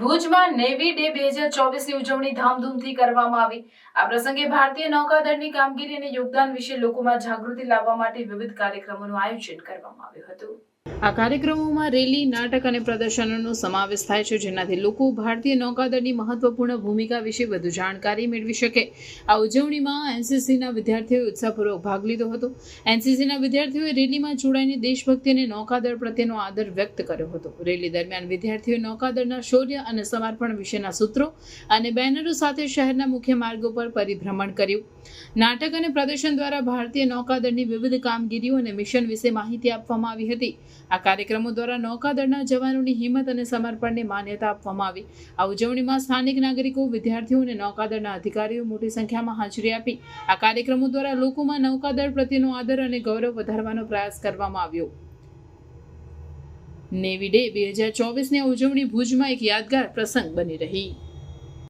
ભુજમાં navy day બે હજાર ચોવીસની ઉજવણી ધામધૂમથી કરવામાં આવી. આ પ્રસંગે ભારતીય નૌકાદળની કામગીરી અને યોગદાન વિશે લોકોમાં જાગૃતિ લાવવા માટે વિવિધ કાર્યક્રમોનું આયોજન કરવામાં આવ્યું હતું. આ કાર્યક્રમોમાં રેલી, નાટક અને પ્રદર્શનોનો સમાવેશ થાય છે, જેનાથી લોકો ભારતીય નૌકાદળની મહત્વપૂર્ણ ભૂમિકા વિશે વધુ જાણકારી મેળવી શકે. આ ઉજવણીમાં એનસીસીના વિદ્યાર્થીઓએ ઉત્સાહપૂર્વક ભાગ લીધો હતો. એનસીસીના વિદ્યાર્થીઓએ રેલીમાં જોડાઈને દેશભક્તિ અને નૌકાદળ પ્રત્યેનો આદર વ્યક્ત કર્યો હતો. રેલી દરમિયાન વિદ્યાર્થીઓએ નૌકાદળના શૌર્ય અને સમર્પણ વિશેના સૂત્રો અને બેનરો સાથે શહેરના મુખ્ય માર્ગો પર પરિભ્રમણ કર્યું. નાટક અને પ્રદર્શન દ્વારા ભારતીય નૌકાદળની વિવિધ કામગીરીઓ અને મિશન વિશે માહિતી આપવામાં આવી હતી. આ કાર્યક્રમો દ્વારા નૌકાદળના જવાનોની હિંમત અને સમર્પણને માન્યતા આપવામાં આવી. આ ઉજવણીમાં સ્થાનિક નાગરિકો, વિદ્યાર્થીઓ અને નૌકાદળના અધિકારીઓ મોટી સંખ્યામાં હાજરી આપી. આ કાર્યક્રમો દ્વારા લોકોમાં નૌકાદળ પ્રત્યેનો આદર અને ગૌરવ વધારવાનો પ્રયાસ કરવામાં આવ્યો. નેવી ડે બે હજાર ચોવીસની ઉજવણી ભુજમાં એક યાદગાર પ્રસંગ બની રહી.